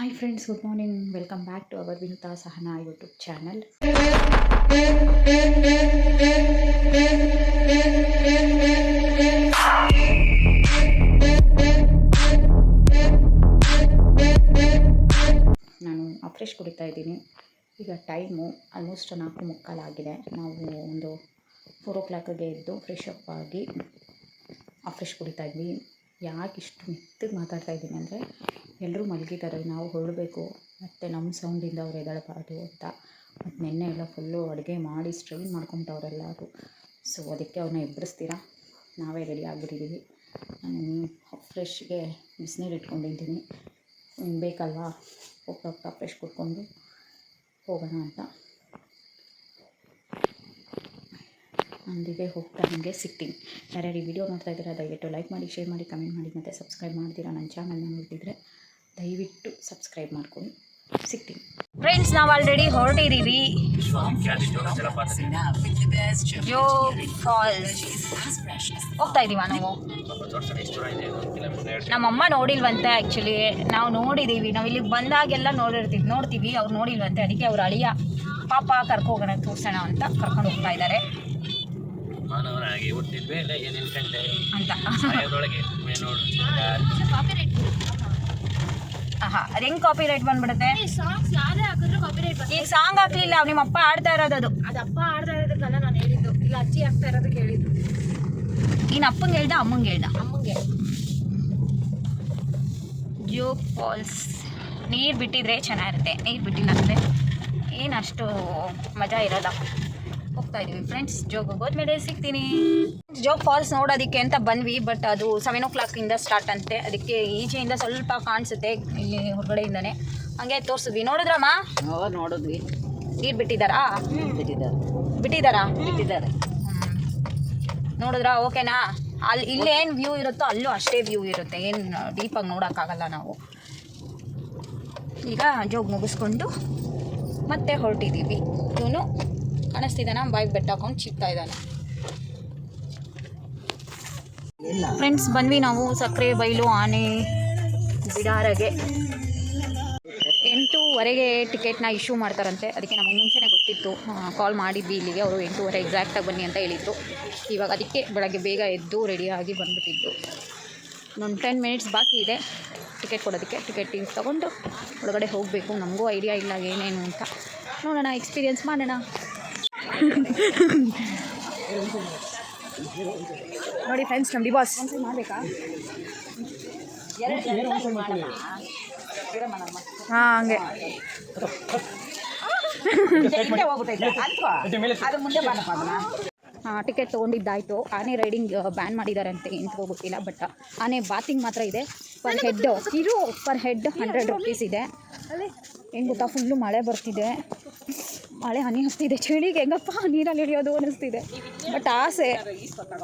Hi friends good morning welcome back to our Vinuta Sahana YouTube channel ನಾನು ಅಫ್ರೆಶ್ ಕುಡಿತಾ ಇದ್ದೀನಿ. ಈಗ ಟೈಮು ಆಲ್ಮೋಸ್ಟ್ ನಾಲ್ಕು ಮುಕ್ಕಾಲಾಗಿದೆ ನಾವು ಒಂದು ಫೋರ್ ಓ ಕ್ಲಾಕಿಗೆ ಎದ್ದು ಫ್ರೆಶ್ ಅಪ್ ಆಗಿ ಅಫ್ರೆಶ್ ಕುಡಿತಾ ಇದ್ವಿ. ಯಾಕೆ ಇಷ್ಟು ಮೆತ್ತಗೆ ಮಾತಾಡ್ತಾ ಇದ್ದೀನಿ ಅಂದರೆ ಎಲ್ಲರೂ ಮಲಗಿದ್ದಾರೆ, ನಾವು ಹೊರಡಬೇಕು. ಮತ್ತು ನಮ್ಮ ಸೌಂಡಿಂದ ಅವ್ರು ಎದ್ದೇಳಬಾರ್ದು ಅಂತ. ಮತ್ತು ನಿನ್ನೆ ಎಲ್ಲ ಫುಲ್ಲು ಅಡುಗೆ ಮಾಡಿ ಸ್ಟ್ರೈನ್ ಮಾಡ್ಕೊಂಬಿಟ್ಟವ್ರೆಲ್ಲರೂ ಸೊ ಅದಕ್ಕೆ ಅವ್ರನ್ನ ಎಬ್ಬರಿಸ್ತೀರಾ ನಾವೇ ರೆಡಿ ಆಗಿಬಿಟ್ಟಿದ್ದೀವಿ ನಾನು ಫ್ರೆಶ್ಗೆ ಬಿಸಿನೀರು ಇಟ್ಕೊಂಡಿದ್ದೀನಿ. ಬೇಕಲ್ಲ ಹೋಗ್ತಾ ಹೋಗ್ತಾ ಫ್ರೆಶ್ ಕುಡ್ಕೊಂಡು ಹೋಗೋಣ ಅಂತ. ಅಲ್ಲಿಗೆ ಹೋಗ್ತಾ ಹಾಗೆ ಸಿಗ್ತೀನಿ ಯಾರ್ಯಾರು ವಿಡಿಯೋ ನೋಡ್ತಾ ಇದ್ದೀರಾ, ದಯವಿಟ್ಟು ಲೈಕ್ ಮಾಡಿ ಶೇರ್ ಮಾಡಿ ಕಮೆಂಟ್ ಮಾಡಿ, ಮತ್ತು ಸಬ್ಸ್ಕ್ರೈಬ್ ಮಾಡ್ತೀರಾ? ನನ್ನ ಚಾನಲ್ನ ನೋಡ್ತಿದ್ರೆ ದಯವಿಟ್ಟು ಸಬ್ಸ್ಕ್ರೈಬ್ ಮಾಡ್ಕೊಂಡು ಸಿಗ್ತೀನಿ. ಫ್ರೆಂಡ್ಸ್ ನಾವು ಆಲ್ರೆಡಿ ಹೊರಟಿದ್ದೀವಿ ಫಾಲ್ಸ್ ಹೋಗ್ತಾ ಇದೀವ ನಾವು. ನಮ್ಮಮ್ಮ ನೋಡಿಲ್ವಂತೆ ಆ್ಯಕ್ಚುಲಿ ನಾವು ನೋಡಿದ್ದೀವಿ ನಾವು ಇಲ್ಲಿಗೆ ಬಂದಾಗೆಲ್ಲ ನೋಡಿರ್ತೀವಿ ನೋಡ್ತೀವಿ. ಅವ್ರು ನೋಡಿಲ್ವಂತೆ. ಅದಕ್ಕೆ ಅವ್ರ ಅಳಿಯ ಪಾಪ ಕರ್ಕೊ ಹೋಗೋಣ ತೋರಿಸೋಣ ಅಂತ ಕರ್ಕೊಂಡು ಹೋಗ್ತಾ ಇದ್ದಾರೆ ಅಂತ. ಆಹಾ ಅದು ಹೆಂಗ್ ಕಾಪಿ ರೈಟ್ ಬಂದ್ಬಿಡುತ್ತೆ ಸಾಂಗ್ಸ್ ಯಾರೇ ಹಾಕಿದ್ರು ಕಾಪಿರೈಟ್ ಈಗ ಸಾಂಗ್ ಹಾಕ್ಲಿಲ್ಲ ನಿಮ್ಮ ಅಪ್ಪ ಆಡ್ತಾ ಇರೋದು ಅದು ಅದಪ್ಪ ಆಡ್ತಾ ಇರೋದಕ್ಕಲ್ಲ ನಾನು ಹೇಳಿದ್ದು. ಇಲ್ಲ ಅಜ್ಜಿ ಆಗ್ತಾ ಇರೋದಕ್ಕೆ ಹೇಳಿದ್ದು. ನೀನು ಅಪ್ಪಂಗೆ ಹೇಳ್ದ ಅಮ್ಮಂಗೆ ಹೇಳ್ದ? ಅಮ್ಮಂಗೆ. ಜೋ ಫಾಲ್ಸ್ ನೀರು ಬಿಟ್ಟಿದ್ರೆ ಚೆನ್ನಾಗಿರುತ್ತೆ. ನೀರು ಬಿಟ್ಟಿಲ್ಲ ಅಂದರೆ ಏನು ಅಷ್ಟು ಮಜಾ ಇರಲ್ಲ. ಹೋಗ್ತಾ ಇದೀವಿ. ಫ್ರೆಂಡ್ಸ್ ಜೋಗ್ ಹೋದ್ಮೇಲೆ ಸಿಗ್ತೀನಿ. ಜೋಗ್ ಫಾಲ್ಸ್ ನೋಡೋದಕ್ಕೆ ಅಂತ ಬಂದ್ವಿ ಬಟ್ ಅದು ಸೆವೆನ್ ಓ ಕ್ಲಾಕಿಂದ ಸ್ಟಾರ್ಟ್ ಅಂತೆ. ಅದಕ್ಕೆ ಈಚೆಯಿಂದ ಸ್ವಲ್ಪ ಕಾಣಿಸುತ್ತೆ ಇಲ್ಲಿ ಹೊರಗಡೆಯಿಂದನೇ. ಹಂಗೆ ತೋರಿಸಿದ್ವಿ. ನೋಡಿದ್ರಮ್ಮ? ನೋಡಿದ್ವಿ. ನೀರು ಬಿಟ್ಟಿದ್ದಾರಾ? ಬಿಟ್ಟಿದ್ದಾರೆ. ಬಿಟ್ಟಿದ್ದಾರಾ? ಬಿಟ್ಟಿದ್ದಾರೆ. ನೋಡಿದ್ರಾ? ಓಕೆನಾ ಅಲ್ಲಿ ಇಲ್ಲೇನು ವ್ಯೂ ಇರುತ್ತೋ ಅಲ್ಲೂ ಅಷ್ಟೇ ವ್ಯೂ ಇರುತ್ತೆ. ಏನು ಡೀಪಾಗಿ ನೋಡೋಕ್ಕಾಗಲ್ಲ ನಾವು. ಈಗ ಜೋಗ್ ಮುಗಿಸ್ಕೊಂಡು ಮತ್ತೆ ಹೊರಟಿದ್ದೀವಿ ಇವನು ಕಾಣಿಸ್ತಿದ್ದಾನ ಬಾಯಿಗೆ ಬೆಟ್ಟ ಹಾಕೊಂಡು ಚಿಕ್ತಾ ಇದ್ದಾನೆ. ಫ್ರೆಂಡ್ಸ್ ಬಂದ್ವಿ ನಾವು ಸಕ್ಕರೆ, ಬೈಲು, ಆನೆ, ಬಿಡಾರಗೆ. ಎಂಟೂವರೆಗೆ ಟಿಕೆಟ್ನ ಇಶ್ಯೂ ಮಾಡ್ತಾರಂತೆ. ಅದಕ್ಕೆ ನಮಗೆ ಮುಂಚೆನೇ ಗೊತ್ತಿತ್ತು. ಕಾಲ್ ಮಾಡಿದ್ವಿ ಇಲ್ಲಿಗೆ. ಅವರು ಎಂಟೂವರೆ ಎಕ್ಸಾಕ್ಟಾಗಿ ಬನ್ನಿ ಅಂತ ಹೇಳಿದ್ರು. ಇವಾಗ ಅದಕ್ಕೆ ಬೆಳಗ್ಗೆ ಬೇಗ ಎದ್ದು ರೆಡಿಯಾಗಿ ಬಂದುಬಿಟ್ಟಿದ್ದು. ಇನ್ನೊಂದು ಟೆನ್ ಮಿನಿಟ್ಸ್ ಬಾಕಿ ಇದೆ. ಟಿಕೆಟ್ ಕೊಡೋದಕ್ಕೆ. ಟಿಕೆಟ್ ತೊಗೊಂಡು ಒಳಗಡೆ ಹೋಗಬೇಕು. ನಮಗೂ ಐಡಿಯಾ ಇಲ್ಲ ಏನೇನು ಅಂತ. ನೋಡೋಣ ಎಕ್ಸ್ಪೀರಿಯನ್ಸ್ ಮಾಡೋಣ. ನೋಡಿ ಫ್ರೆಂಡ್ಸ್ ನಮ್ಮ ಡಿಬಾಸ್ ಮಾಡಬೇಕಾ ಹಾಂ, ಹಂಗೆ. ಹಾಂ ಟಿಕೆಟ್ ತೊಗೊಂಡಿದ್ದಾಯಿತು. ಆನೆ ರೈಡಿಂಗ್ ಬ್ಯಾನ್ ಮಾಡಿದ್ದಾರೆ ಅಂತ ಎಂತ ಗೊತ್ತಿಲ್ಲ ಬಟ್ ಆನೆ ಬಾತಿಂಗ್ ಮಾತ್ರ ಇದೆ. ಪರ್ ಹೆಡ್ ಇರು ಪರ್ ಹೆಡ್ ಹಂಡ್ರೆಡ್ ರುಪೀಸ್ ಇದೆ. ಹೆಂಗ್ ಗೊತ್ತಾ ಫುಲ್ಲು ಮಳೆ ಬರ್ತಿದೆ. ಮಳೆ ಹನಿ ಹಸ್ತಿದೆ ಚಳಿಗೆ ಹೆಂಗಪ್ಪ ನೀರಲ್ಲಿ ಇಳಿಯೋದು ಅನಿಸ್ತಿದೆ ಬಟ್ ಆಸೆ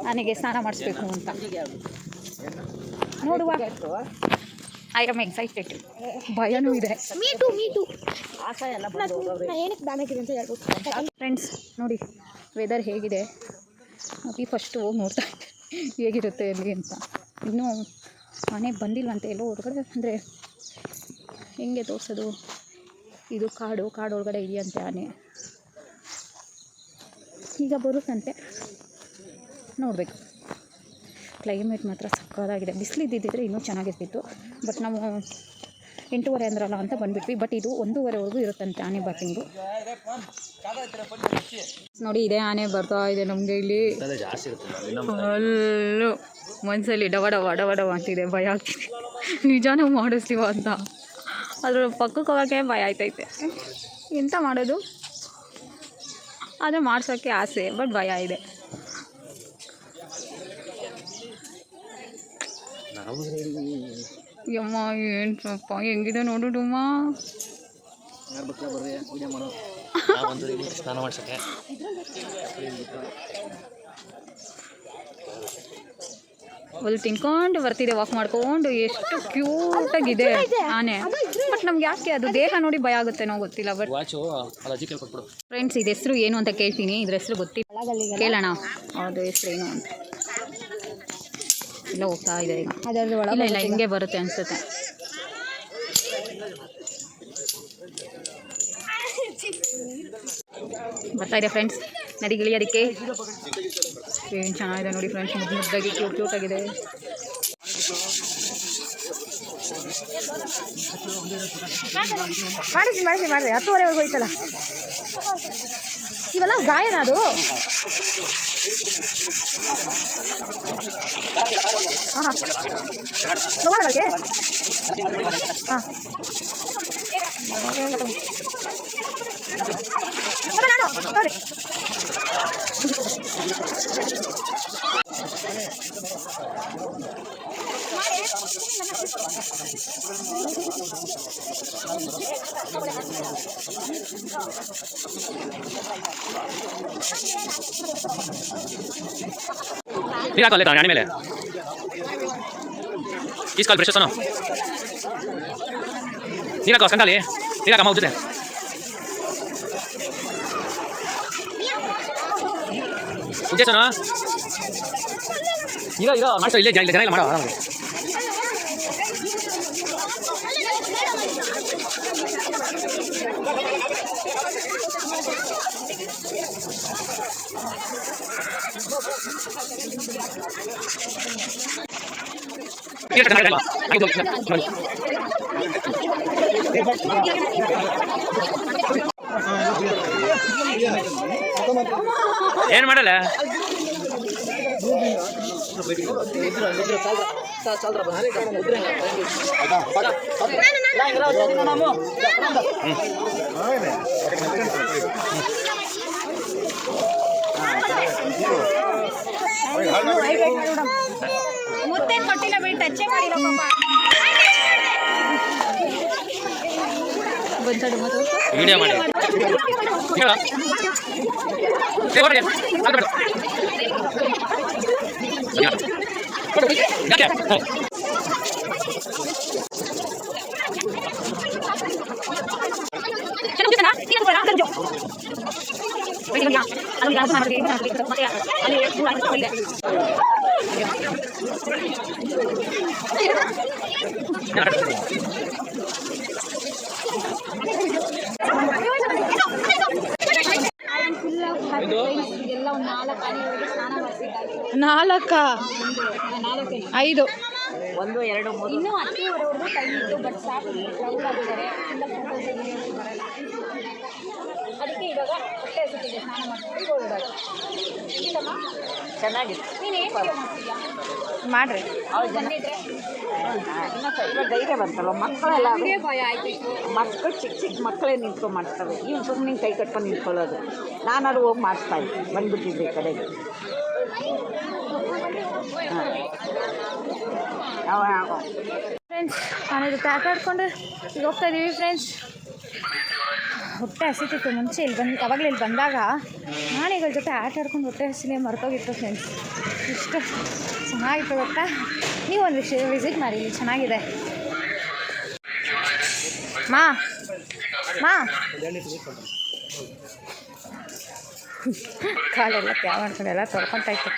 ನನಗೆ ಸ್ನಾನ ಮಾಡಿಸ್ಬೇಕು ಅಂತ. ನೋಡುವ. ಐ ಆಮ್ ಎಕ್ಸೈಟೆಡ್ ಭಯನೂ ಇದೆ. ಫ್ರೆಂಡ್ಸ್ ನೋಡಿ ವೆದರ್ ಹೇಗಿದೆ. ಅಭಿ ಫಸ್ಟು ಹೋಗಿ ನೋಡ್ತಾ ಇದ್ದೆ. ಹೇಗಿರುತ್ತೆ ಅಲ್ಲಿ ಅಂತ. ಇನ್ನೂ ಮನೆ ಬಂದಿಲ್ವಂತೆ ಎಲ್ಲೋ ಹೊರಗಡೆ ಅಂದರೆ ಹೆಂಗೆ ತೋರಿಸೋದು? ಇದು ಕಾಡು ಕಾಡು ಒಳಗಡೆ ಇದೆಯಂತೆ ಆನೆ. ಈಗ ಬರುತ್ತಂತೆ. ನೋಡಬೇಕು. ಕ್ಲೈಮೇಟ್ ಮಾತ್ರ ಸಕ್ಕದಾಗಿದೆ ಬಿಸಿಲಿದ್ದಿದ್ದರೆ ಇನ್ನೂ ಚೆನ್ನಾಗಿರ್ತಿತ್ತು. ಬಟ್ ನಾವು ಎಂಟೂವರೆ ಅಂದ್ರಲ್ಲ ಅಂತ ಬಂದ್ಬಿಟ್ವಿ. ಬಟ್ ಇದು ಒಂದೂವರೆವರೆಗೂ ಇರುತ್ತಂತೆ ಆನೆ ಬಾತಿಂಗು ನೋಡಿ, ಇದೇ ಆನೆ ಬರ್ತಾ ಇದೆ ನಮಗೆ ಇಲ್ಲಿ. ಅಲ್ಲೂ ಮನಸ್ಸಲ್ಲಿ ಡವ ಡವ ಡವ ಡವ ಅಂತಿದೆ ಭಯ ಆಗ್ತಿದೆ. ನಿಜಾನೂ ಮಾಡಿಸ್ತೀವ ಅಂತ. ಅದ್ರ ಪಕ್ಕಕ್ಕೆ ಭಯ ಆಯ್ತೈತೆ ಎಂತ ಮಾಡೋದು? ಆದರೆ ಮಾಡ್ಸೋಕ್ಕೆ ಆಸೆ, ಬಟ್ ಭಯ ಇದೆ. ಯಮ್ಮ, ಏನು ಸ್ವಲ್ಪ ಹೆಂಗಿದೆ ನೋಡು ಡುಮ್ಮ ಸ್ನಾನ ತಿನ್ಕೊಂಡು ಬರ್ತಿದೆ ವಾಕ್ ಮಾಡ್ಕೊಂಡು, ಎಷ್ಟು ಕ್ಯೂಟಾಗಿದೆ ಆನೆ. ನಮ್ಗೆ ಯಾಕೆ ಅದು ದೇಹ ನೋಡಿ ಭಯ ಆಗುತ್ತೇನೋ ಗೊತ್ತಿಲ್ಲ ಬಟ್ ವಾಚು ಅಜ್ಜಿ ಫ್ರೆಂಡ್ಸ್ ಇದು ಹೆಸರು ಏನು ಅಂತ ಕೇಳ್ತೀನಿ. ಇದ್ರ ಹೆಸರು ಗೊತ್ತಿಲ್ಲ ಕೇಳೋಣ. ಅದು ಹೆಸರು ಏನು ಅಂತ. ಇಲ್ಲ ಹೋಗ್ತಾ ಇದೆ ಈಗ. ಇಲ್ಲ ಇಲ್ಲ ಹಿಂಗೆ ಬರುತ್ತೆ ಅನ್ಸುತ್ತೆ. ಬರ್ತಾ ಇದೆ ಫ್ರೆಂಡ್ಸ್ ಅದಕ್ಕೆ. ಏನು ಚೆನ್ನಾಗಿದೆ ನೋಡಿ ಫ್ರೆಂಡ್ಸ್ ಮುದ್ದು ಮುದ್ದಾಗಿ ಕ್ಯೂಟ್ ಕ್ಯೂಟ್ ಆಗಿದೆ. ಮಾಡಿಸಿ ಮಾಡಿಸಿ ಮಾಡಿರಿ ಹತ್ತುವರೆವರೆಗೆ ಹೋಯ್ತಲ್ಲ. ಇವೆಲ್ಲ ಗಾಯನ ಅದು? ಹಾಂ ಹಾಂ ತಗೊಳ್ಳೋದಕ್ಕೆ ಹಾಂ ನೋಡಿ ನೀರು ಹಾಕಲ್ಲ ತಾನೆ ಮೇಲೆ ಈಸ್ಕಾಲ್ ಫ್ರೆಶ್ ಸೋನು ನೀರು ಹಾಕೋ ಸಂಗಾಲಿ ನೀರು ಹಾಕಮ್ಮ ಉಜ್ಜದೆ ಉಜ್ಜೆ ಇರೋ ಇರೋ ಮಾಡ್ಸೋ ಇಲ್ಲೇ ಜನ ಜನ ಇಲ್ಲ ಮಾಡೋ ಆರಾಮಾಗಿ ನೀರು ಹಾಕೋ, ಸಂಗಾಲಿ ಹಾಕೋ. ಹಾಕಿ ಹೋಗು, ನೋಡಿ. ಏನ್ ಮಾಡಲ್ಲ? ಮುತ್ತೇನ್ ಕೊಟ್ಟಿಲ್ಲ ಬಿಡಿ ಟಚ್ಚೇ ಮಾಡಿಲ್ಲ ಪಾಪ. ಬಂತಡು ಮತ್ತು ವಿಡಿಯೋ ಮಾಡಿ. ಹೇಳು. ಏ, ಹೊರಗೆ. ಅಲ್ಲಿ ಬಿಡು. ಯಾಕೆ? ಹ್ಮ್. ಎಲ್ಲ ಒಂದು ನಾಲ್ಕು ಆನೆಗಳಿಗೆ ಸ್ನಾನ ಮಾಡಿಸಿದ್ದಾರೆ ನಾಲ್ಕ. ಐದು. ಒಂದು ಎರಡು ಮೂರು. ಇನ್ನೂ ಹತ್ತಿವರೆವರೆಗೂ ಟೈಮ್ ಇತ್ತು ಬಟ್ ಸಾಕು. ಕ್ರೌಡ್ ಆಗಿದ್ದಾರೆ. ಅದಕ್ಕೆ ಇವಾಗ ಹೊಟ್ಟೆ ಸುತ್ತಿದೆ ಸ್ನಾನ ಮಾಡ್ಕೊಂಡು ಚೆನ್ನಾಗಿತ್ತು ನೀನು ಏನು ಮಾಡ್ತೀಯಾ ಮಾಡ್ರಿ ಧೈರ್ಯ ಬರ್ತಲ್ಲ ಮಕ್ಕಳೆಲ್ಲ ಮಕ್ಕಳು ಚಿಕ್ಕ ಚಿಕ್ಕ ಮಕ್ಕಳೇ ನಿಂತ್ಕೊಂಡು ಮಾಡ್ತವೆ ಇವ್ನು ಸುಮ್ಮನೆ ಕೈ ಕಟ್ಕೊಂಡು ನಿಂತ್ಕೊಳ್ಳೋದು. ನಾನಾದ್ರು ಹೋಗಿ ಮಾಡಿಸ್ತಾ ಇದ್ದೀನಿ ಬಂದ್ಬಿಟ್ಟಿದ್ದೆ ಈ ಕಡೆಗೆ. ಫ್ರೆಂಡ್ಸ್ ನಾನು ಆಟ ಆಡ್ಕೊಂಡು ಈಗ ಹೋಗ್ತಾ ಇದ್ದೀವಿ ಫ್ರೆಂಡ್ಸ್ ಹೊಟ್ಟೆ ಹಸಿತಿತ್ತು. ಮುಂಚೆ ಇಲ್ಲಿ ಬಂದು, ಅವಾಗಲೇ ಇಲ್ಲಿ ಬಂದಾಗ ಆನೆಗಳ ಜೊತೆ ಆಟ ಆಡ್ಕೊಂಡು ಹೊಟ್ಟೆ ಹಸಿನೇ ಮರ್ತೋಗಿತ್ತು ಫ್ರೆಂಡ್ಸ್ ಇಷ್ಟು ಚೆನ್ನಾಗಿತ್ತು ಗೊತ್ತಾ? ನೀವು ಒಂದು ವಿಷಯ ವಿಸಿಟ್ ಮಾಡಿ, ಇಲ್ಲಿ ಚೆನ್ನಾಗಿದೆ. ಮಾ ಮಾ. ಕಾಲೆಲ್ಲ ಕ್ಯಾವ್ ಮಾಡ್ಕೊಂಡು ಎಲ್ಲ ತೊಳ್ಕೊತಾ ಇತ್ತು.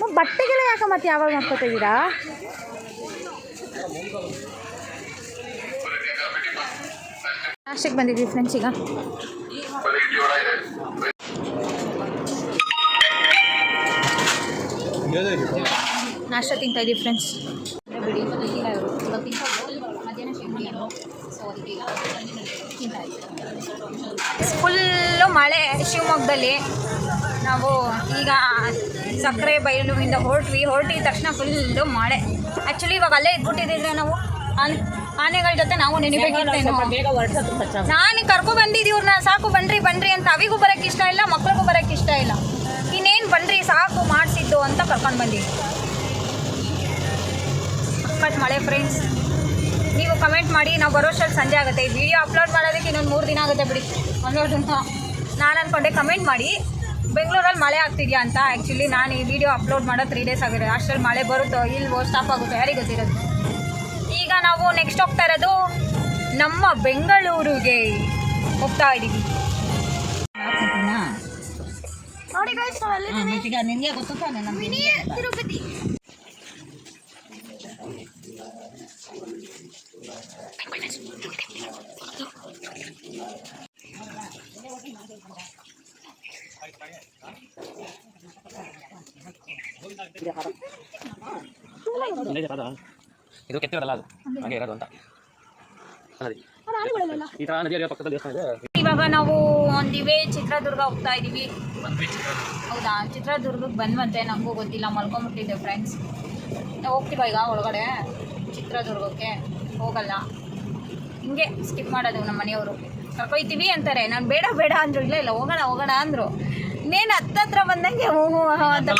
ಮ- ಬಟ್ಟೆಗೆಲ್ಲ ಯಾಕೆ ಮತ್ತೆ ಯಾವಾಗ ಮಾಡ್ಕೊತಾ ಇದ್ದೀರಾ? ನಾಷ್ಟಕ್ಕೆ ಬಂದಿದ್ವಿ ಫ್ರೆಂಡ್ಸ್ ಈಗ ನಾಷ್ಟ ತಿಂತಾ ಇದ್ದೀವಿ ಫ್ರೆಂಡ್ಸ್ ಫುಲ್ಲು ಮಳೆ ಶಿವಮೊಗ್ಗದಲ್ಲಿ. ನಾವು ಈಗ ಸಕ್ಕರೆ ಬಯಲುವಿಂದ ಹೊರಟ್ವಿ. ಹೊರಟಿದ ತಕ್ಷಣ ಫುಲ್ಲು ಮಳೆ. ಆ್ಯಕ್ಚುಲಿ ಇವಾಗ ಅಲ್ಲೇ ಇದ್ಬಿಟ್ಟಿದ್ರೆ ನಾವು. ಆನೆ ಆನೆಗಳ ಜೊತೆ ನಾವು ನೆನಿಬೇಕಿತ್ತೇನೋ ನಾನು ಕರ್ಕೊ ಬಂದಿದ್ದು ಇವ್ರನ್ನ ಸಾಕು ಬನ್ರಿ ಬನ್ರಿ ಅಂತ ಅವಿಗೂ ಬರೋಕ್ಕೆ ಇಷ್ಟ ಇಲ್ಲ ಮಕ್ಳಿಗೂ ಬರಕ್ಕೆ ಇಷ್ಟ ಇಲ್ಲ. ಇನ್ನೇನು ಬನ್ರಿ ಸಾಕು ಮಾಡಿಸಿದ್ದು ಅಂತ ಕರ್ಕೊಂಡು ಬಂದಿದ್ದು ಕಟ್ ಮಳೆ ಫ್ರೆಂಡ್ಸ್ ನೀವು ಕಮೆಂಟ್ ಮಾಡಿ ನಾವು ಬರೋಷ್ಟ್ರಲ್ಲಿ ಸಂಜೆ ಆಗುತ್ತೆ. ಈ ವಿಡಿಯೋ ಅಪ್ಲೋಡ್ ಮಾಡೋದಕ್ಕೆ ಇನ್ನೊಂದು ಮೂರು ದಿನ ಆಗುತ್ತೆ ಬಿಡಿ. ಅನ್ನೋದನ್ನ ದಿನ ನಾನು ಅಂದ್ಕೊಂಡೆ ಕಮೆಂಟ್ ಮಾಡಿ. ಬೆಂಗಳೂರಲ್ಲಿ ಮಳೆ ಆಗ್ತಿದೆಯಾ ಅಂತ. ಆ್ಯಕ್ಚುಲಿ ನಾನು ಈ ವಿಡಿಯೋ ಅಪ್ಲೋಡ್ ಮಾಡೋ ತ್ರೀ ಡೇಸ್ ಆಗಿದೆ. ಅಷ್ಟರಲ್ಲಿ ಮಳೆ ಬರುತ್ತೋ ಇಲ್ವೋ ಸ್ಟಾಪ್ ಆಗುತ್ತೋ ಯಾರಿಗೆ ಗೊತ್ತಿರೋದು? ನಾವು ನೆಕ್ಸ್ಟ್ ಹೋಗ್ತಾ ಇರೋದು ನಮ್ಮ ಬೆಂಗಳೂರಿಗೆ ಹೋಗ್ತಾ ಇದ್ದೀವಿ ನೋಡಿ ನಿನಗೆ ಗೊತ್ತು ತಾನೆ ನಮ್ಗೆ? ತಿರುಪತಿ. ಇದು ಕೆತ್ತಿರಲ್ಲ ಅದು. ಹಾಗೆ ಇರೋದು ಅಂತ. ನದಿ ಈ ಥರ ನದಿ ಹರಿಯೋ ಪಕ್ಕದಲ್ಲಿ ದೇವಸ್ಥಾನ ಇದೆ. ಇವಾಗ ನಾವು ಒಂದಿವೆ ಚಿತ್ರದುರ್ಗ ಹೋಗ್ತಾ ಇದೀವಿ. ಹೌದಾ? ಚಿತ್ರದುರ್ಗಕ್ಕೆ ಬಂದ್ವಂತೆ ನಮಗೂ ಗೊತ್ತಿಲ್ಲ ಮಲ್ಕೊಂಬಿಟ್ಟಿದ್ದೆ ಫ್ರೆಂಡ್ಸ್ ನಾವು ಹೋಗ್ತೀವ ಈಗ ಒಳಗಡೆ? ಚಿತ್ರದುರ್ಗಕ್ಕೆ? ಹೋಗಲ್ಲ. ಹಿಂಗೆ ಸ್ಕಿಪ್ ಮಾಡೋದು ನಮ್ಮ ಮನೆಯವರು. ಕರ್ಕೊಯ್ತೀವಿ ಅಂತಾರೆ. ನಾನು ಬೇಡ ಬೇಡ ಅಂದರು. ಇಲ್ಲ ಇಲ್ಲ ಹೋಗೋಣ ಹೋಗೋಣ ಅಂದರು. ಇನ್ನೇನು ಹತ್ತತ್ರ ಬಂದಂಗೆ ಹ್ಞೂ ಅಂತ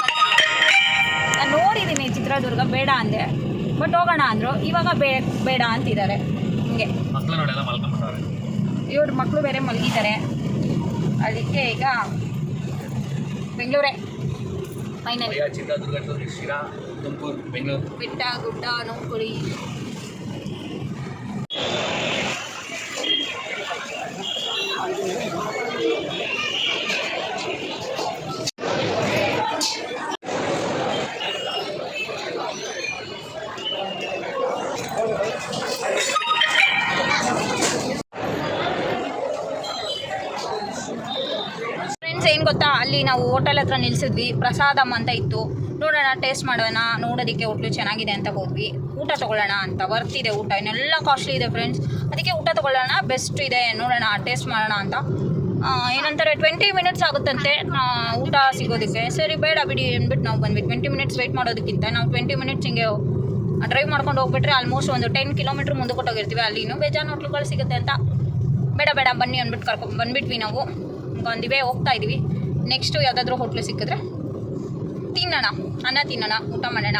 ನಾನು ನೋಡಿದ್ದೀನಿ ಚಿತ್ರದುರ್ಗ ಬೇಡ ಅಂದೆ. ಬಟ್ ಹೋಗೋಣ ಅಂದರು. ಇವಾಗ ಬೇ ಬೇಡ ಅಂತಿದ್ದಾರೆ. ಹಿಂಗೆ. ಇವ್ರ ಮಕ್ಕಳು ಬೇರೆ ಮಲಗಿದ್ದಾರೆ. ಅದಕ್ಕೆ ಈಗ ಬೆಂಗಳೂರೇ. ಫೈನಲಿ ಬೆಟ್ಟ ಗುಡ್ಡ ನೋಡ್ಕೊಳ್ಳಿ ಫ್ರೆಂಡ್ಸ್ ಅಲ್ಲಿ ನಾವು ಹೋಟೆಲ್ ಹತ್ರ ನಿಲ್ಸಿದ್ವಿ, ಪ್ರಸಾದಮ್ ಅಂತ ಇತ್ತು. ನೋಡೋಣ ಟೇಸ್ಟ್ ಮಾಡೋಣ, ನೋಡೋದಕ್ಕೆ ಹೋಟ್ಲು ಚೆನ್ನಾಗಿದೆ ಅಂತ ಹೋದ್ವಿ. ಊಟ ತಗೊಳ್ಳೋಣ ಅಂತ ಬರ್ತಿದೆ ಊಟ, ಇನ್ನೆಲ್ಲ ಕಾಸ್ಟ್ಲಿ ಇದೆ ಫ್ರೆಂಡ್ಸ್ ಅದಕ್ಕೆ ಊಟ ತಗೊಳ್ಳೋಣ ಬೆಸ್ಟ್ ಇದೆ, ನೋಡೋಣ ಟೇಸ್ಟ್ ಮಾಡೋಣ ಅಂತ. ಏನಂತಾರೆ ಟ್ವೆಂಟಿ ಮಿನಿಟ್ಸ್ ಆಗುತ್ತಂತೆ. ಊಟ ಸಿಗೋದಕ್ಕೆ. ಸರಿ, ಬೇಡ ಬಿಡಿ ಅಂದ್ಬಿಟ್ಟು ನಾವು ಬಂದ್ವಿ. ಟ್ವೆಂಟಿ ಮಿನಿಟ್ಸ್ ವೆಯ್ಟ್ ಮಾಡೋದಕ್ಕಿಂತ ನಾವು ಟ್ವೆಂಟಿ ಮಿನಿಟ್ಸ್ ಹಿಂಗೆ ಡ್ರೈವ್ ಮಾಡ್ಕೊಂಡು ಹೋಗ್ಬಿಟ್ರೆ ಆಲ್ಮೋಸ್ಟ್ ಒಂದು ಟೆನ್ ಕಿಲೋಮೀಟ್ರ್ ಮುಂದೆ ಕೊಟ್ಟೋಗಿರ್ತೀವಿ. ಅಲ್ಲಿ ಇನ್ನೂ ಬೇಜಾನ್ ಹೋಟ್ಲುಗಳು ಸಿಗುತ್ತೆ ಅಂತ. ಬೇಡ ಬೇಡ, ಬನ್ನಿ ಅಂದ್ಬಿಟ್ಟು ಕರ್ಕೊಂಡು ಬಂದ್ಬಿಟ್ವಿ ನಾವು. ಬಂದಿವೆ, ಹೋಗ್ತಾ ಇದೀವಿ. ನೆಕ್ಸ್ಟು ಯಾವುದಾದ್ರೂ ಹೋಟ್ಲು ಸಿಕ್ಕಿದ್ರೆ ತಿನ್ನೋಣ ಅನ್ನ ತಿನ್ನೋಣ ಊಟ ಮಾಡೋಣ.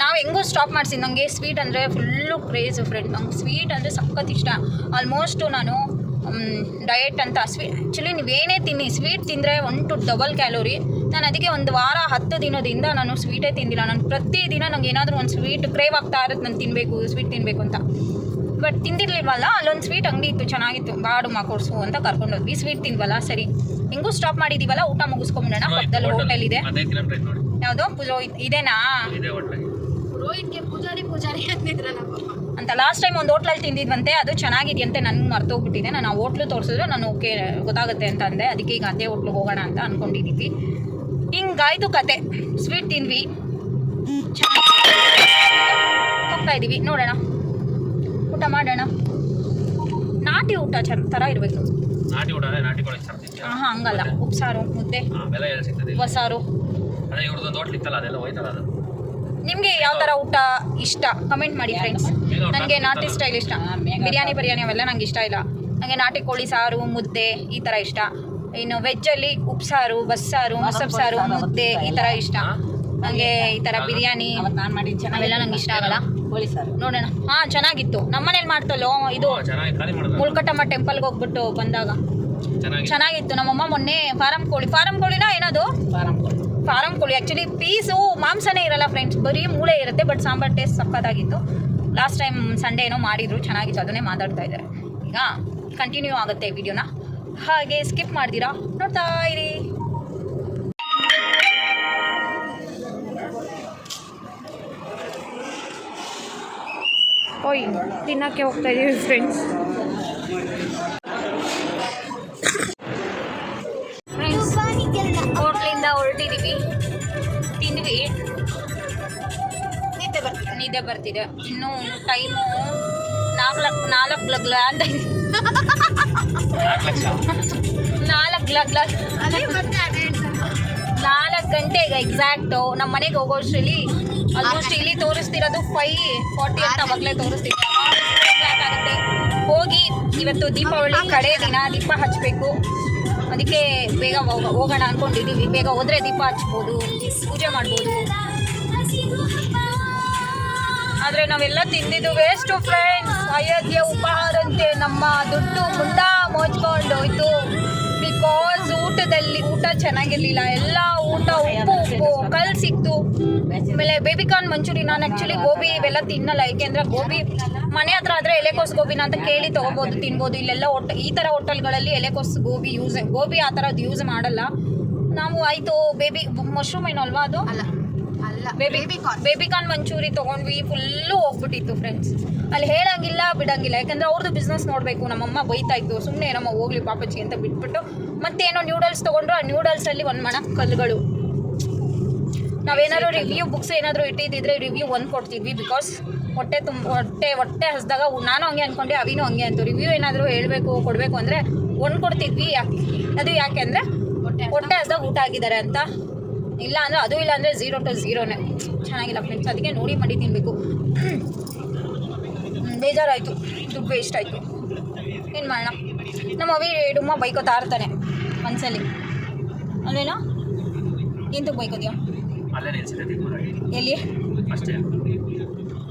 ನಾವು ಹೆಂಗೂ ಸ್ಟಾಪ್ ಮಾಡಿಸಿ ನನಗೆ ಸ್ವೀಟ್ ಅಂದರೆ ಫುಲ್ಲು ಕ್ರೇಜ್ ಫ್ರೆಂಡ್ ನಂಗೆ ಸ್ವೀಟ್ ಅಂದರೆ ಸಖತ್ ಇಷ್ಟ. ಆಲ್ಮೋಸ್ಟು ನಾನು ಡಯಟ್ ಅಂತ ಸ್ವೀ ಆ್ಯಕ್ಚುಲಿ ನೀವೇನೇ ತಿನ್ನಿ ಸ್ವೀಟ್ ತಿಂದರೆ ಒನ್ ಟು ಡಬಲ್ ಕ್ಯಾಲೋರಿ ನಾನು ಅದಕ್ಕೆ ಒಂದು ವಾರ ಹತ್ತು ದಿನದಿಂದ ನಾನು ಸ್ವೀಟೇ ತಿಂದಿಲ್ಲ. ನಾನು ಪ್ರತಿದಿನ ನಂಗೆ ಏನಾದರೂ ಒಂದು ಸ್ವೀಟ್ ಕ್ರೇವ್ ಆಗ್ತಾ ಇರುತ್ತೆ ನಾನು ತಿನ್ನಬೇಕು ಸ್ವೀಟ್ ತಿನ್ನಬೇಕು ಅಂತ. ಬಟ್ ತಿಂದಿರ್ಲಿಲ್ವಲ್ಲ? ಅಲ್ಲೊಂದು ಸ್ವೀಟ್ ಅಂಗಡಿ ಇತ್ತು ಚೆನ್ನಾಗಿತ್ತು. ಬಾಡು ಮಾಕೋಡ್ಸು ಅಂತ ಕರ್ಕೊಂಡು ಹೋದ್ವಿ ಸ್ವೀಟ್ ತಿನ್ವಲ್ಲ ಸರಿ. ಹೆಂಗೂ ಸ್ಟಾಪ್ ಮಾಡಿದೀವಲ್ಲ? ಊಟ ಮುಗಿಸ್ಕೊಂಬಿಡೋಣ. ಪಕ್ಕದಲ್ಲಿ ಹೋಟೆಲ್ ಇದೆ. ಯಾವುದೋ? ಪೂಜಾರಿ ಇದೇನಾ? ಇದೇ ಹೋಟ್ಲಾಗಿ ಅಂತ ಲಾಸ್ಟ್ ಟೈಮ್ ಒಂದು ಹೋಟ್ಲಲ್ಲಿ ತಿಂದಿದ್ವಂತೆ. ಅದು ಚೆನ್ನಾಗಿದೆಯಂತೆ. ನನಗೆ ಮರ್ತೋಗ್ಬಿಟ್ಟಿದೆ. ನಾನು ಆ ಹೋಟ್ಲು ತೋರಿಸಿದ್ರೆ ನಾನು ಓಕೆ ಗೊತ್ತಾಗುತ್ತೆ ಅಂತ ಅಂದೆ. ಅದಕ್ಕೆ ಈಗ ಅದೇ ಹೋಟ್ಲಿಗೆ ಹೋಗೋಣ ಅಂತ ಅಂದ್ಕೊಂಡಿದ್ದೀವಿ ಹಿಂಗಾಯ್ತು ಕತೆ. ಸ್ವೀಟ್ ತಿಂದ್ವಿ. ಚೆನ್ನಾಗಿ ಹೋಗ್ತಾ ಇದ್ದೀವಿ. ನೋಡೋಣ. ಊಟ ಮಾಡೋಣ. ನಾಟಿ ಊಟ ಚೆನ್ನ ಥರ ಇರಬೇಕು. ನಾಟಿ ಊಟ ನಾಟಿ ಕೊಡಕ್ಕೆ ಸಾಕ್ತಿದ್ದೆ ಹಾಂ ಹಂಗಲ್ಲ. ಉಪ್ಸಾರು ಮುದ್ದೆ. ಹಾಂ ಬೆಲೆ ಎಲ್ಲ ಸಿಗ್ತದೆ ಬಸಾರು ಅದೇ ಇವ್ರದ್ದು ಹೋಟ್ಲ್ ಇತ್ತಲ್ಲ ಅದೆಲ್ಲ ಹೋಯ್ತಲ್ಲ ಅದು? ನಿಮಗೆ ಯಾವ ಥರ ಊಟ ಇಷ್ಟ? ಕಮೆಂಟ್ ಮಾಡಿ ಫ್ರೆಂಡ್ಸ್ ನನಗೆ ನಾಟಿ ಸ್ಟೈಲ್ ಇಷ್ಟ. ಬಿರಿಯಾನಿ ಬಿರಿಯಾನಿ ಅವೆಲ್ಲ ನಂಗೆ ಇಷ್ಟ ಇಲ್ಲ. ನನಗೆ ನಾಟಿ ಕೋಳಿ ಸಾರು ಮುದ್ದೆ ಈ ಥರ ಇಷ್ಟ. ಇನ್ನು ವೆಜ್ಜಲ್ಲಿ ಉಪ್ಸಾರು ಬಸ್ಸಾರು ಮೊಸರು ಸಾರು ಮುದ್ದೆ ಈ ಥರ ಇಷ್ಟ. ನನಗೆ ಈ ಥರ ಬಿರಿಯಾನಿ ಅವೆಲ್ಲ ನಂಗೆ ಇಷ್ಟ ಆಗಲ್ಲ. ಕೋಳಿ ಸಾರು. ನೋಡೋಣ. ಹಾ ಚೆನ್ನಾಗಿತ್ತು. ನಮ್ಮನೇಲಿ ಮಾಡ್ತಲ್ಲೋ ಇದು ಮುಲ್ಕಟ್ಟಮ್ಮ ಟೆಂಪಲ್ಗೆ ಹೋಗ್ಬಿಟ್ಟು ಬಂದಾಗ. ಚೆನ್ನಾಗಿ. ಚೆನ್ನಾಗಿತ್ತು. ನಮ್ಮಮ್ಮ ಮೊನ್ನೆ ಫಾರಂ ಕೋಳಿ. ಫಾರಂ ಕೋಳಿನ ಏನದು? ಫಾರಂ ಕೋಳಿ. ಫಾರಂ ಕೋಳಿ. ಆ್ಯಕ್ಚುಲಿ ಪೀಸು ಮಾಂಸನೇ ಇರಲ್ಲ ಫ್ರೆಂಡ್ಸ್ ಬರೀ ಮೂಳೆ ಇರುತ್ತೆ ಬಟ್ ಸಾಂಬಾರ್ ಟೇಸ್ಟ್ ಸಕ್ಕತ್ತಾಗಿತ್ತು ಲಾಸ್ಟ್ ಟೈಮ್ ಸಂಡೇ ಏನೋ ಮಾಡಿದ್ರು ಚೆನ್ನಾಗಿತ್ತು. ಅದನ್ನೇ ಮಾತಾಡ್ತಾ ಇದ್ದಾರೆ. ಈಗ ಕಂಟಿನ್ಯೂ ಆಗುತ್ತೆ ವಿಡಿಯೋನ ಹಾಗೆ ಸ್ಕಿಪ್ ಮಾಡ್ದಿರಾ ನೋಡ್ತಾ ಇರಿ. ಓಯ್ ತಿನ್ನಕ್ಕೆ ಹೋಗ್ತಾ ಇದೀವಿ ಫ್ರೆಂಡ್ಸ್ ಹೋಟ್ಲಿಂದ ಹೊರಟಿದ್ದೀವಿ ತಿಂದ್ವಿ. ನಿದ್ದೆ ಬರ್ತಿದೆ. ನಿದ್ದೆ ಬರ್ತಿದೆ. ಇನ್ನು ಟೈಮು ನಾಲ್ಕು ನಾಲ್ಕು ಲಗ್ಲ ಅಂತ. ನಾಲ್ಕು ಲಗ್ಲ ನಾಲ್ಕು ಗಂಟೆಗೆ ಎಕ್ಸಾಕ್ಟು ನಮ್ಮ ಮನೆಗೆ ಹೋಗೋಷ್ರಲ್ಲಿ ಆಲ್ಮೋಸ್ಟ್ ಇಲ್ಲಿ ತೋರಿಸ್ತಿರೋದು ಫೈ ಫಾರ್ಟಿ ಅಂತ ಅವಾಗಲೇ ತೋರಿಸ್ತೀವಿ ಹೋಗಿ ಇವತ್ತು ದೀಪಾವಳಿ ಕಡೆ ದಿನ ದೀಪ ಹಚ್ಚಬೇಕು ಅದಕ್ಕೆ ಬೇಗ ಹೋಗೋಣ ಅಂದ್ಕೊಂಡಿದ್ದೀವಿ ಬೇಗ ಹೋದರೆ ದೀಪ ಹಚ್ಬೋದು ಪೂಜೆ ಮಾಡ್ಬೋದು. ಆದರೆ ನಾವೆಲ್ಲ ತಿಂದಿದ್ದು ವೇಸ್ಟು ಫ್ರೆಂಡ್ಸ್ ಅಯೋಧ್ಯೆ ಉಪಹಾರಂತೆ ನಮ್ಮ ದುಡ್ಡು ಮುಂಡ ಮೋಚ್ಕೊಂಡು ಹೋಯ್ತು. ಬಿಕಾಸ್ ಊಟದಲ್ಲಿ ಊಟ ಚೆನ್ನಾಗಿರ್ಲಿಲ್ಲ. ಎಲ್ಲ ಊಟ ಉಪ್ಪು ಉಪ್ಪು ಕಲ್ ಸಿಕ್ತು. ಆಮೇಲೆ ಬೇಬಿಕಾರ್ನ್ ಮಂಚೂರಿ, ನಾನು ಆ್ಯಕ್ಚುಲಿ ಗೋಬಿ ಇವೆಲ್ಲ ತಿನ್ನಲ್ಲ. ಏಕೆಂದ್ರೆ ಗೋಬಿ ಮನೆ ಹತ್ರ ಆದರೆ ಎಲೆಕೋಸ್ ಗೋಬಿನ ಅಂತ ಕೇಳಿ ತೊಗೋಬೋದು, ತಿನ್ಬೋದು. ಇಲ್ಲೆಲ್ಲ ಹೋಟ್ ಈ ಥರ ಹೋಟೆಲ್ಗಳಲ್ಲಿ ಎಲೆಕೋಸು ಗೋಬಿ ಯೂಸ್ ಗೋಬಿ ಆ ಥರದ್ದು ಯೂಸ್ ಮಾಡಲ್ಲ. ನಾವು ಆಯಿತು ಬೇಬಿ ಮಶ್ರೂಮ್ ಏನು ಅಲ್ವಾ ಅದು? ಬೇಬಿ ಬೇಬಿಕಾರ್ನ್ ಮಂಚೂರಿ ತೊಗೊಂಡ್ವಿ ಫುಲ್ಲು ಹೋಗ್ಬಿಟ್ಟಿತ್ತು ಫ್ರೆಂಡ್ಸ್ ಅಲ್ಲಿ ಹೇಳಂಗಿಲ್ಲ ಬಿಡಂಗಿಲ್ಲ. ಯಾಕಂದ್ರೆ ಅವ್ರದ್ದು ಬಿಸ್ನೆಸ್ ನೋಡಬೇಕು. ನಮ್ಮಮ್ಮ ಬೈತಾ ಇತ್ತು. ಸುಮ್ಮನೆ ನಮ್ಮ ಹೋಗ್ಲಿ ಪಾಪಚ್ಚಿ ಅಂತ ಬಿಟ್ಬಿಟ್ಟು. ಮತ್ತೇನೋ ನ್ಯೂಡಲ್ಸ್ ತಗೊಂಡ್ರು. ಆ ನ್ಯೂಡಲ್ಸಲ್ಲಿ ಒಂದು ಮಣ ಕಲ್ಲುಗಳು. ನಾವೇನಾದ್ರು ರಿವ್ಯೂ ಬುಕ್ಸ್ ಏನಾದರೂ ಇಟ್ಟಿದ್ದಿದ್ರೆ ರಿವ್ಯೂ ಒಂದು ಕೊಡ್ತಿದ್ವಿ ಬಿಕಾಸ್ ಹೊಟ್ಟೆ ತುಂಬ ಹೊಟ್ಟೆ ಹೊಟ್ಟೆ ಹಸ್ದಾಗ ನಾನು ಹಂಗೆ ಅನ್ಕೊಂಡೆ ಅವಿನೂ ಹಂಗೆ ಅಂತ ರಿವ್ಯೂ ಏನಾದರೂ ಹೇಳಬೇಕು ಕೊಡಬೇಕು ಅಂದರೆ ಒಂದು ಕೊಡ್ತಿದ್ವಿ. ಯಾಕೆ ಅದು ಯಾಕೆ ಅಂದರೆ ಹೊಟ್ಟೆ ಹಸ್ದಾಗ. ಊಟ ಆಗಿದ್ದಾರೆ ಅಂತ. ಇಲ್ಲ ಅಂದರೆ ಅದು ಇಲ್ಲ ಅಂದರೆ ಝೀರೋ ಟು ಝೀರೋನೇ ಚೆನ್ನಾಗಿಲ್ಲ ಫ್ರೆಂಡ್ಸ್ ಅದಕ್ಕೆ ನೋಡಿ ಮಾಡಿ ತಿನ್ನಬೇಕು ಬೇಜಾರಾಯಿತು. ದುಡ್ಡು ವೇಸ್ಟ್ ಆಯಿತು. ಏನು ಮಾಡೋಣ? ನಮ್ಮ ಅವಿ ಡುಮ್ಮ ಬೈಕೋತಾ ಇರ್ತಾನೆ ಮನಸ್ಸಲ್ಲಿ ಅಲ್ಲೇನೋ ಎಂತಕ್ಕೆ ಬೈಕೋದ್ಯಾ ಎಲ್ಲಿ?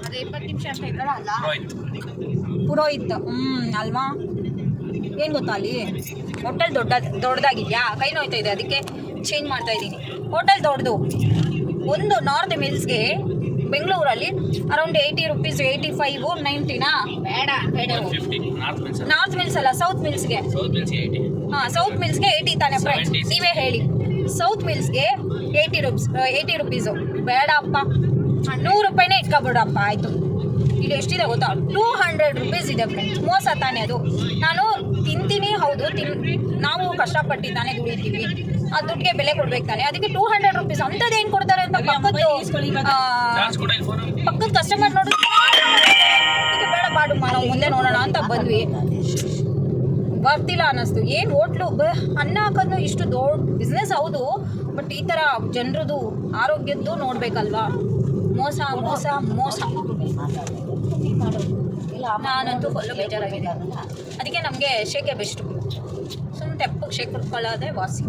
ಅದೇ ಇಪ್ಪತ್ತು ನಿಮಿಷ ಅಂತ ಇದ್ದಲ್ಲ ಅಲ್ಲ ಪುರೋಹಿತ್. ಹ್ಞೂ ಅಲ್ವಾ? ಏನು ಗೊತ್ತಾ ಅಲ್ಲಿ? ಹೋಟೆಲ್ ದೊಡ್ಡ ದೊಡ್ಡದಾಗಿದೆಯಾ? ಕೈ ನೋಯ್ತಾ ಇದೆ ಅದಕ್ಕೆ ಚೇಂಜ್ ಮಾಡ್ತಾ ಇದ್ದೀನಿ. ಹೋಟೆಲ್ ದೊಡ್ಡದು. ಒಂದು ನಾರ್ತ್ ಮಿಲ್ಸ್ಗೆ ಬೆಂಗಳೂರಲ್ಲಿ around eighty rupees eighty five ನೈಂಟಿನಾ ಬೇಡ. ಬೇಡ ನಾರ್ತ್ ಮಿಲ್ಸ್ ಅಲ್ಲ. ಸೌತ್ ಮಿಲ್ಸ್ಗೆ ಹಾಂ ಸೌತ್ ಮಿಲ್ಸ್ಗೆ ಏಯ್ಟಿ ತಾನೆ ಪ್ರೈಸ್ 70. ನೀವೇ ಹೇಳಿ. ಸೌತ್ ಮಿಲ್ಸ್ಗೆ ಏಯ್ಟಿ ರುಪೀಸ್ ಏಯ್ಟಿ ರುಪೀಸು ಬೇಡಪ್ಪ. ನೂರು ರೂಪಾಯಿನೇ ಇಟ್ಕೊಬಿಡಪ್ಪ ಆಯಿತು. ಇಲ್ಲಿ ಎಷ್ಟಿದೆ ಗೊತ್ತಾ? ಟೂ ಹಂಡ್ರೆಡ್ ರುಪೀಸ್ ಇದೆ ಫ್ರೆಂಡ್ಸ್ ಮೋಸ ತಾನೇ ಅದು. ನಾನು ತಿಂತೀನಿ ಹೌದು ತಿನ್ ನಾವು ಕಷ್ಟಪಟ್ಟು ತಾನೇ ದುಡಿತೀವಿ. ಆ ದುಡ್ಡಿಗೆ ಬೆಲೆ ಕೊಡ್ಬೇಕು ತಾನೆ. ಅದಕ್ಕೆ ಟೂ ಹಂಡ್ರೆಡ್ ರುಪೀಸ್ ಅಂಥದ್ದು ಏನು ಕೊಡ್ತಾರೆ ಅಂತ ಫೋನ್ ಪಕ್ಕದ ಕಸ್ಟಮರ್ ನೋಡಿದ್ರೆ ಇದು ಬೇಡ ಬಾಡು ನಾವು ಮುಂದೆ ನೋಡೋಣ ಅಂತ ಬಂದ್ವಿ. ಬರ್ತಿಲ್ಲ ಅನ್ನಿಸ್ತು. ಏನು ಹೋಟ್ಲು? ಬ ಅನ್ನ ಹಾಕೋದು ಇಷ್ಟು ದೊಡ್ಡ ಬಿಸ್ನೆಸ್ ಹೌದು ಬಟ್ ಈ ಥರ ಜನರದು ಆರೋಗ್ಯದ್ದು ನೋಡಬೇಕಲ್ವಾ? ಮೋಸ ಮೋಸ ಮೋಸ. ನಾನಂತೂ ಫುಲ್ಲು ಬೇಜಾರಾಗಿದೆ. ಅದಕ್ಕೆ ನಮಗೆ ಶೇಕೆ ಬೆಸ್ಟು ಸುಮ್ಮನೆ ತೆಪ್ಪಗೆ ಶೇಕ್ ಕುಡ್ಕೊಳ್ಳೋದೆ ವಾಸಿ.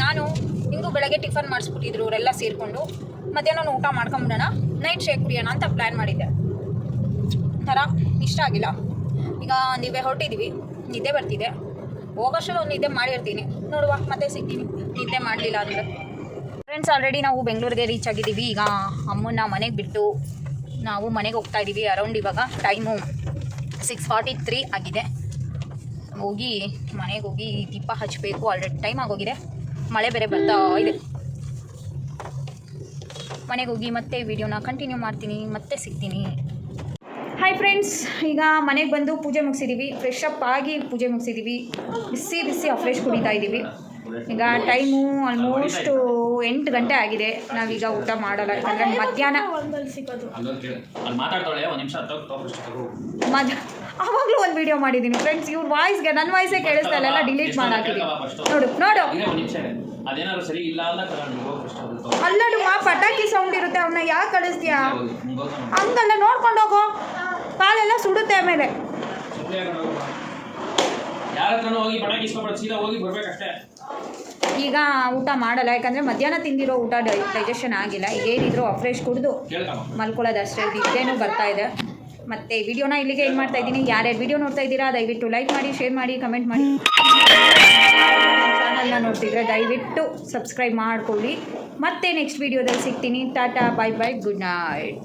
ನಾನು ಹಿಂಗೂ ಬೆಳಗ್ಗೆ ಟಿಫನ್ ಮಾಡಿಸ್ಬಿಟ್ಟಿದ್ರು, ಅವರೆಲ್ಲ ಸೇರಿಕೊಂಡು. ಮಧ್ಯಾಹ್ನ ಊಟ ಮಾಡ್ಕೊಂಬಿಡೋಣ ನೈಟ್ ಶೇಕ್ ಕುಡಿಯೋಣ ಅಂತ ಪ್ಲ್ಯಾನ್ ಮಾಡಿದ್ದೆ. ಥರ ಇಷ್ಟ ಆಗಿಲ್ಲ. ಈಗ ನೀವೇ ಹೊರಟಿದ್ದೀವಿ ನಿದ್ದೆ ಬರ್ತಿದೆ. ಹೋಗೋಷ್ಟರಲ್ಲಿ ಒಂದು ನಿದ್ದೆ ಮಾಡಿರ್ತೀನಿ. ನೋಡುವ, ಮತ್ತೆ ಸಿಗ್ತೀನಿ. ನಿದ್ದೆ ಮಾಡಲಿಲ್ಲ ಅಂದರೆ. ಫ್ರೆಂಡ್ಸ್ ಆಲ್ರೆಡಿ ನಾವು ಬೆಂಗಳೂರಿಗೆ ರೀಚ್ ಆಗಿದ್ದೀವಿ. ಈಗ ಅಮ್ಮನ್ನ ಮನೆಗೆ ಬಿಟ್ಟು ನಾವು ಮನೆಗೆ ಹೋಗ್ತಾ ಇದ್ದೀವಿ ಅರೌಂಡ್ ಇವಾಗ ಟೈಮು ಸಿಕ್ಸ್ ಫಾರ್ಟಿ ತ್ರೀ ಆಗಿದೆ. ಹೋಗಿ ಮನೆಗೆ ಹೋಗಿ ದೀಪ ಹಚ್ಚಬೇಕು ಆಲ್ರೆಡಿ ಟೈಮ್ ಆಗೋಗಿದೆ. ಮಳೆ ಬೇರೆ ಬರ್ತಾ ಇದೆ. ಮನೆಗೆ ಹೋಗಿ ಮತ್ತೆ ವಿಡಿಯೋನ ಕಂಟಿನ್ಯೂ ಮಾಡ್ತೀನಿ. ಮತ್ತೆ ಸಿಗ್ತೀನಿ. ಹಾಯ್ ಫ್ರೆಂಡ್ಸ್ ಈಗ ಮನೆಗೆ ಬಂದು ಪೂಜೆ ಮುಗಿಸಿದ್ದೀವಿ ಫ್ರೆಶ್ ಅಪ್ ಆಗಿ ಪೂಜೆ ಮುಗಿಸಿದ್ದೀವಿ ಬಿಸಿ ಬಿಸಿ ಅಫ್ರೆಶ್ ಕುಡಿತಾ ಇದ್ದೀವಿ ಈಗ ಟೈಮು ಆಲ್ಮೋಸ್ಟು ಎಂಟು ಗಂಟೆ ಆಗಿದೆ. ನಾವೀಗ ಊಟ ಮಾಡಲ್ಲ. ಯಾಕಂದ್ರೆ ಮಧ್ಯಾಹ್ನ ಅವಾಗ್ಲೂ ಕೇಳು. ಅಲ್ಲಿ ಮಾತಾಡ್ತಾಳೆ ಒಂದು ನಿಮಿಷ ತಗೋ ಫಸ್ಟ್ ತಗೋ. ಮಧ್ಯ ಆವಾಗಲೂ ಒಂದು ವಿಡಿಯೋ ಮಾಡಿದ್ದೀನಿ ಫ್ರೆಂಡ್ಸ್ ಇವ್ರ ವಾಯ್ಸ್ಗೆ ನನ್ನ ವಾಯ್ಸೇ ಕೇಳಿಸ್ತಾ ಇಲ್ಲ. ಎಲ್ಲ ಡಿಲೀಟ್ ಮಾಡಾಕಿದ್ದೀನಿ ನೋಡು ನೋಡು. ಇದೇ ಒಂದು ನಿಮಿಷ ಇದೆ ಸರಿ ಇಲ್ಲ ಅಂತ ತಗೊಂಡು ಹೋಗು ಅದು ತಗೋ. ಅಲ್ಲಡು ಮಾ ಪಟಾಕಿ ಸೌಂಡ್ ಇರುತ್ತೆ. ಅವನ್ನ ಯಾಕೆ ಕಳಿಸ್ತೀಯಾ. ಹಂಗಲ್ಲ ನೋಡ್ಕೊಂಡು ಹೋಗೋ. ಕಾಲೆಲ್ಲ ಸುಡುತ್ತೆ ಆಮೇಲೆ. ಯಾರ ಹೋಗಿ ಪಟಾಕಿ ಇಸ್ಕೊಬಾರ್ದು ಸೀದಾ ಹೋಗಿ ಬರ್ಬೇಕಷ್ಟೇ. ಈಗ ಊಟ ಮಾಡಲ್ಲ, ಯಾಕಂದರೆ ಮಧ್ಯಾಹ್ನ ತಿಂದಿರೋ ಊಟ ಡೈಜೆಷನ್ ಆಗಿಲ್ಲ. ಈಗ ಏನಿದ್ರು ಅಫ್ರೆಶ್ ಕುಡಿದು ಮಲ್ಕೊಳ್ಳೋದು ಅಷ್ಟೇ. ಇದೇನು ಬರ್ತಾ ಇದೆ. ಮತ್ತೆ ವಿಡಿಯೋನ ಇಲ್ಲಿಗೆ ಏನು ಮಾಡ್ತಾ ಇದ್ದೀನಿ. ಯಾರ್ಯಾರು ವಿಡಿಯೋ ನೋಡ್ತಾ ಇದ್ದೀರಾ, ದಯವಿಟ್ಟು ಲೈಕ್ ಮಾಡಿ ಶೇರ್ ಮಾಡಿ ಕಮೆಂಟ್ ಮಾಡಿ. ಚಾನಲ್ನ ನೋಡ್ತಿದ್ರೆ ದಯವಿಟ್ಟು ಸಬ್ಸ್ಕ್ರೈಬ್ ಮಾಡಿಕೊಳ್ಳಿ. ಮತ್ತೆ ನೆಕ್ಸ್ಟ್ ವಿಡಿಯೋದಲ್ಲಿ ಸಿಗ್ತೀನಿ. Tata bye bye good night